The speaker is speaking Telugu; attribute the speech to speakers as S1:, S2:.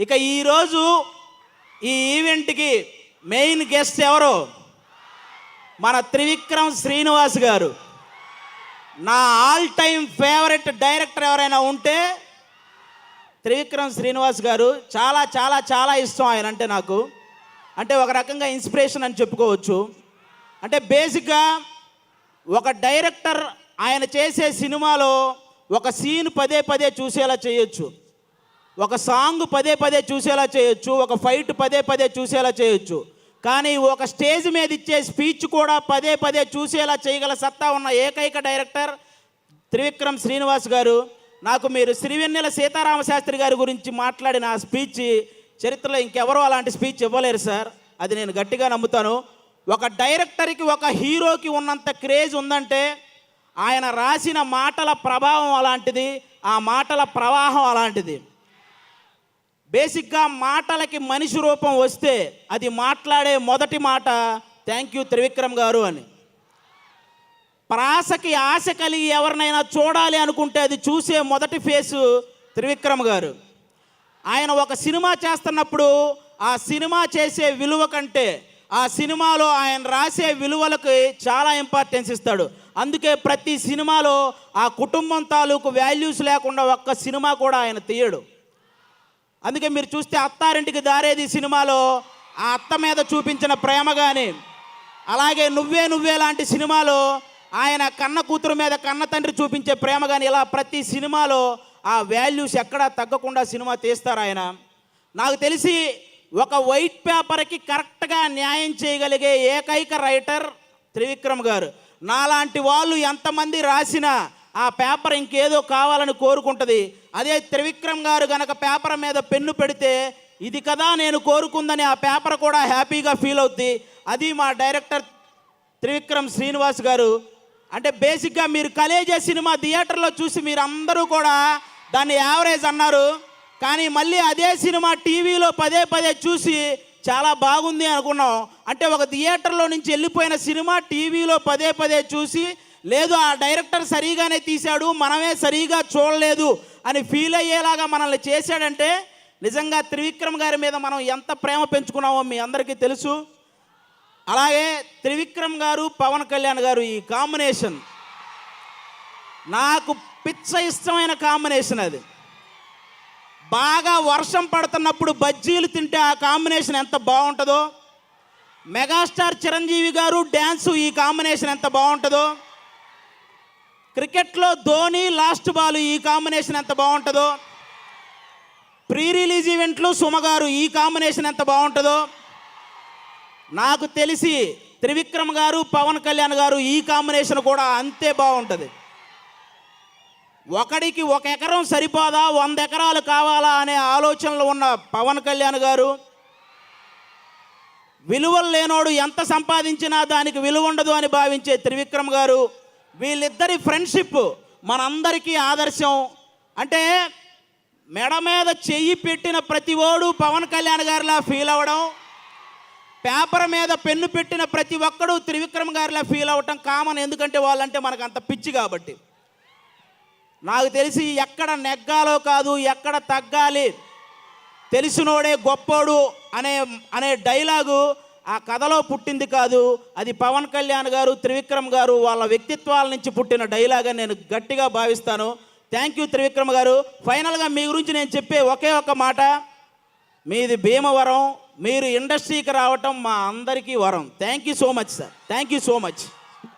S1: ఇక ఈరోజు ఈ ఈవెంట్కి మెయిన్ గెస్ట్ ఎవరు? మన త్రివిక్రమ్ శ్రీనివాస్ గారు. నా ఆల్ టైమ్ ఫేవరెట్ డైరెక్టర్ ఎవరైనా ఉంటే త్రివిక్రమ్ శ్రీనివాస్ గారు చాలా చాలా చాలా ఇష్టం ఆయన అంటే నాకు. అంటే ఒక రకంగా ఇన్స్పిరేషన్ అని చెప్పుకోవచ్చు. అంటే బేసిక్గా ఒక డైరెక్టర్ ఆయన చేసే సినిమాలో ఒక సీన్ పదే పదే చూసేలా చేయొచ్చు. ఒక సాంగ్ పదే పదే చూసేలా చేయొచ్చు ఒక ఫైట్ పదే పదే చూసేలా చేయొచ్చు. కానీ ఒక స్టేజ్ మీద ఇచ్చే స్పీచ్ కూడా పదే పదే చూసేలా చేయగల సత్తా ఉన్న ఏకైక డైరెక్టర్ త్రివిక్రమ్ శ్రీనివాస్ గారు. నాకు మీరు శ్రీవెన్నెల సీతారామ శాస్త్రి గారి గురించి మాట్లాడిన ఆ స్పీచ్ చరిత్రలో ఇంకెవరూ అలాంటి స్పీచ్ ఇవ్వలేరు సార్. అది నేను గట్టిగా నమ్ముతాను. ఒక డైరెక్టర్కి ఒక హీరోకి ఉన్నంత క్రేజ్ ఉందంటే ఆయన రాసిన మాటల ప్రభావం అలాంటిది ఆ మాటల ప్రవాహం అలాంటిది. బేసిక్గా మాటలకి మనిషి రూపం వస్తే అది మాట్లాడే మొదటి మాట థ్యాంక్ యూ త్రివిక్రమ్ గారు అని. ప్రాసకి ఆశ కలిగి ఎవరినైనా చూడాలి అనుకుంటే అది చూసే మొదటి ఫేసు త్రివిక్రమ్ గారు. ఆయన ఒక సినిమా చేస్తున్నప్పుడు ఆ సినిమా చేసే విలువ కంటే ఆ సినిమాలో ఆయన రాసే విలువలకి చాలా ఇంపార్టెన్స్ ఇస్తాడు. అందుకే ప్రతి సినిమాలో ఆ కుటుంబం తాలూకు వాల్యూస్ లేకుండా ఒక్క సినిమా కూడా ఆయన తీయడు. అందుకే మీరు చూస్తే అత్తారింటికి దారేది సినిమాలో ఆ అత్త మీద చూపించిన ప్రేమ కానీ అలాగే నువ్వే నువ్వే లాంటి సినిమాలో ఆయన కన్న కూతురు మీద కన్న తండ్రి చూపించే ప్రేమ కానీ ఇలా ప్రతి సినిమాలో ఆ వాల్యూస్ ఎక్కడా తగ్గకుండా సినిమా తీస్తారు ఆయన. నాకు తెలిసి ఒక వైట్ పేపర్కి కరెక్ట్గా న్యాయం చేయగలిగే ఏకైక రైటర్ త్రివిక్రమ్ గారు. నాలాంటి వాళ్ళు ఎంతమంది రాసినా ఆ పేపర్ ఇంకేదో కావాలని కోరుకుంటుంది. అదే త్రివిక్రమ్ గారు గనక పేపర్ మీద పెన్ను పెడితే ఇది కదా నేను కోరుకుందని ఆ పేపర్ కూడా హ్యాపీగా ఫీల్ అవుద్ది. అది మా డైరెక్టర్ త్రివిక్రమ్ శ్రీనివాస్ గారు. అంటే బేసిక్గా మీరు కలేజే సినిమా థియేటర్లో చూసి మీరు అందరూ కూడా దాన్ని యావరేజ్ అన్నారు. కానీ మళ్ళీ అదే సినిమా టీవీలో పదే పదే చూసి చాలా బాగుంది అనుకున్నాం. అంటే ఒక థియేటర్లో నుంచి వెళ్ళిపోయిన సినిమా టీవీలో పదే పదే చూసి లేదు ఆ డైరెక్టర్ సరిగానే తీశాడు మనమే సరిగా చూడలేదు అని ఫీల్ అయ్యేలాగా మనల్ని చేశాడంటే నిజంగా త్రివిక్రమ్ గారి మీద మనం ఎంత ప్రేమ పెంచుకున్నామో మీ అందరికీ తెలుసు. అలాగే త్రివిక్రమ్ గారు పవన్ కళ్యాణ్ గారు ఈ కాంబినేషన్. నాకు పిచ్చ ఇష్టమైన కాంబినేషన్ అది. బాగా వర్షం పడుతున్నప్పుడు బజ్జీలు తింటే ఆ కాంబినేషన్ ఎంత బాగుంటుందో. మెగాస్టార్ చిరంజీవి గారు డ్యాన్సు ఈ కాంబినేషన్ ఎంత బాగుంటుందో. క్రికెట్లో ధోని లాస్ట్ బాల్ ఈ కాంబినేషన్ ఎంత బాగుంటుందో. ప్రీ రిలీజ్ ఈవెంట్లో సుమ గారు ఈ కాంబినేషన్ ఎంత బాగుంటుందో. నాకు తెలిసి త్రివిక్రమ్ గారు పవన్ కళ్యాణ్ గారు ఈ కాంబినేషన్ కూడా అంతే బాగుంటుంది. ఒకడికి ఒక ఎకరం సరిపోదా వంద ఎకరాలు కావాలా అనే ఆలోచనలు ఉన్న పవన్ కళ్యాణ్ గారు విలువలు లేనోడు ఎంత సంపాదించినా దానికి విలువ ఉండదు అని భావించే త్రివిక్రమ్ గారు వీళ్ళిద్దరి ఫ్రెండ్షిప్ మనందరికీ ఆదర్శం. అంటే మెడ మీద చెయ్యి పెట్టిన ప్రతి ఓడు పవన్ కళ్యాణ్ గారిలా ఫీల్ అవ్వడం పేపర్ మీద పెన్ను పెట్టిన ప్రతి ఒక్కడు త్రివిక్రమ్ గారిలా ఫీల్ అవ్వటం కామన్. ఎందుకంటే వాళ్ళంటే మనకు అంత పిచ్చి కాబట్టి. నాకు తెలిసి ఎక్కడ నెగ్గాలో కాదు ఎక్కడ తగ్గాలి తెలిసినోడే గొప్పోడు అనే అనే డైలాగు ఆ కథలో పుట్టింది కాదు అది పవన్ కళ్యాణ్ గారు త్రివిక్రమ్ గారు వాళ్ళ వ్యక్తిత్వాల నుంచి పుట్టిన డైలాగ్ అని నేను గట్టిగా భావిస్తాను. థ్యాంక్ యూ త్రివిక్రమ్ గారు. ఫైనల్గా మీ గురించి నేను చెప్పే ఒకే ఒక మాట. మీది భీమవరం మీరు ఇండస్ట్రీకి రావటం మా అందరికీ వరం. Thank you so much sir thank you so much